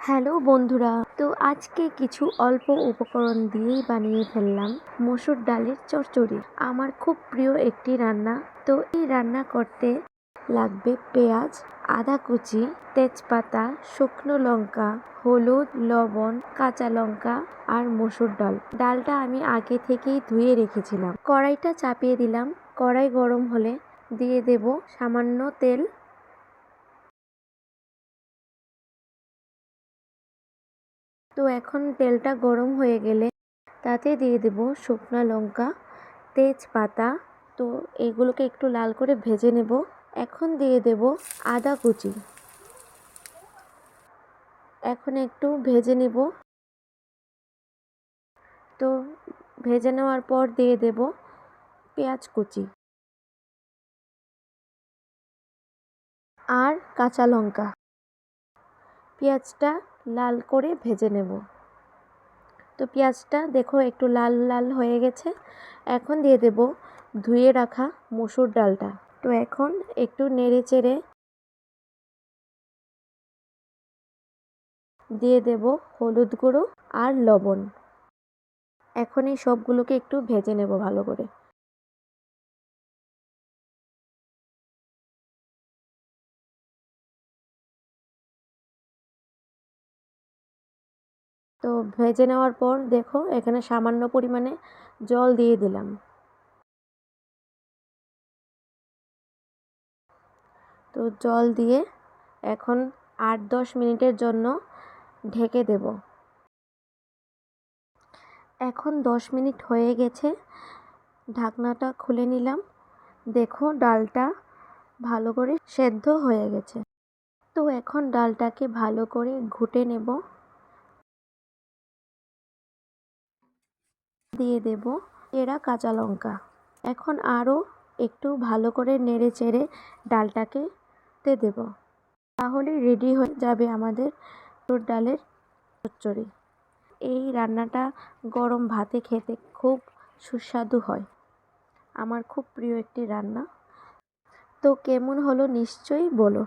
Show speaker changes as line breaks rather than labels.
Hello বন্ধুরা, তো আজকে কিছু অল্প উপকরণ দিয়েই বানিয়ে ফেললাম মসুর ডালের চচ্চড়ি। আমার খুব প্রিয় একটি রান্না। তো এই রান্না করতে লাগবে পেঁয়াজ, আদা কুচি, তেজপাতা, শুকনো লঙ্কা, হলুদ, লবণ, কাঁচা লঙ্কা আর মসুর ডাল। ডালটা আমি আগে থেকেই ধুয়ে রেখেছিলাম। কড়াইটা চাপিয়ে দিলাম। কড়াই গরম হলে দিয়ে দেব সামান্য তেল তো এখন তেলটা গরম হয়ে গেলে তাতে দিয়ে দেব শুকনো লঙ্কা, তেজপাতা। তো এগুলোকে একটু লাল করে ভেজে নেব। এখন দিয়ে দেব আদা কুচি। এখন একটু ভেজে নেব। তো ভেজে নেওয়ার পর দিয়ে দেব পেঁয়াজ কুচি। আর কাঁচা লঙ্কা। পেঁয়াজটা লাল করে ভেজে নেব। তো পেঁয়াজটা দেখো একটু লাল লাল হয়ে গেছে। এখন দিয়ে দেব ধুয়ে রাখা মসুর ডালটা। তো এখন একটু নেড়ে চেড়ে দিয়ে দেব হলুদ গুঁড়ো আর লবণ। এখন এই সবগুলোকে একটু ভেজে নেব ভালো করে। তো ভেজে নেওয়ার পর দেখো এখানে সামান্য পরিমাণে জল দিয়ে দিলাম। তো জল দিয়ে এখন আট দশ মিনিটের জন্য ঢেকে দেব। এখন দশ মিনিট হয়ে গেছে, ঢাকনাটা খুলে নিলাম। দেখো ডালটা ভালো করে সেদ্ধ হয়ে গেছে। তো এখন ডালটাকে ভালো করে ঘুটে নেব। দিয়ে দেব এরা কাঁচা লঙ্কা। এখন আরও একটু ভালো করে নেড়ে চেড়ে ডালটাকে তে দেব। তাহলে রেডি হয়ে যাবে আমাদের তোর ডালের চচ্চড়ি। এই রান্নাটা গরম ভাতে খেতে খুব সুস্বাদু হয়। আমার খুব প্রিয় একটি রান্না। তো কেমন হলো নিশ্চয়ই বলো।